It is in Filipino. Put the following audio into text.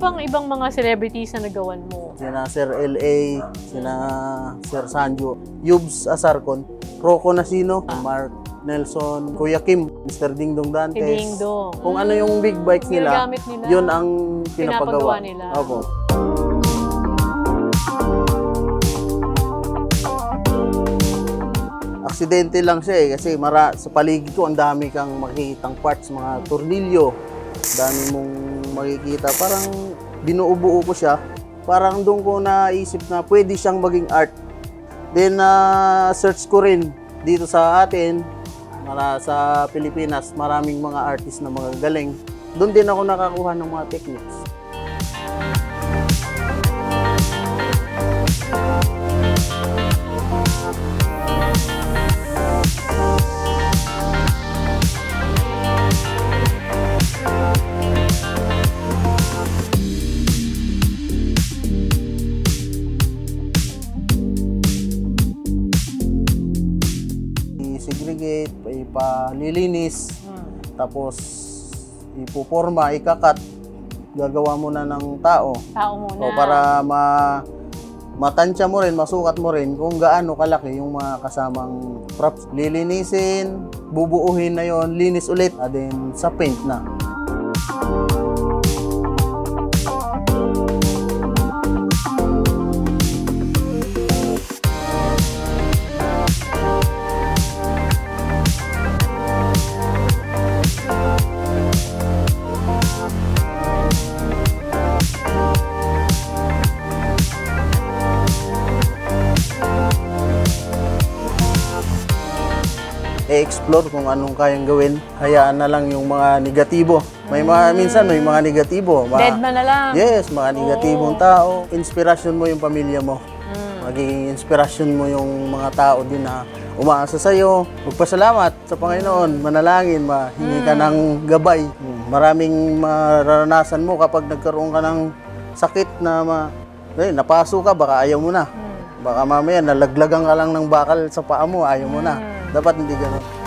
bang ibang mga celebrities na nagawan mo? Sina Sir L.A., sina Sir Sanjo, Yubs Asarcon, Rocco Nasino, Mark Nelson, Kuya Kim, Mr. Dingdong Dantes. Si Ding Dong. Kung ano yung big bikes nila, Ginagamit nila. yun ang Pinapagawa pinapagawa. nila. Opo. Aksidente lang siya eh kasi mara, sa paligid ko ang dami kang makikitang parts, mga tornilyo. Dami mong makikita. Parang binuubuo ko siya. Parang doon ko naisip na pwede siyang maging art. Then na search ko rin dito sa atin, mara, sa Pilipinas, maraming mga artist na mga galing. Doon din ako nakakuha ng mga techniques. I-segregate, ipalilinis, Hmm. tapos ipuporma, ikakat, gagawa mo na ng tao. Tao muna. O para ma matansya mo rin, masukat mo rin kung gaano kalaki yung mga kasamang props. Lilinisin, bubuuhin na yon, linis ulit, and then sa paint na. I-explore kung anong kayang gawin. Hayaan na lang yung mga negatibo. May mga, minsan may mga negatibo. Ma- Dead man na lang. Yes, mga negatibong tao. Inspirasyon mo yung pamilya mo. Hmm. Magiging inspirasyon mo yung mga tao din na umaasa sa'yo. Magpasalamat sa Panginoon, manalangin, mahingi ka ng gabay. Maraming mararanasan mo kapag nagkaroon ka ng sakit na ma eh, napaso ka, baka ayaw mo na. Baka mamaya nalaglagan ka lang ng bakal sa paa mo, ayaw mo na. Dapat hindi ganun.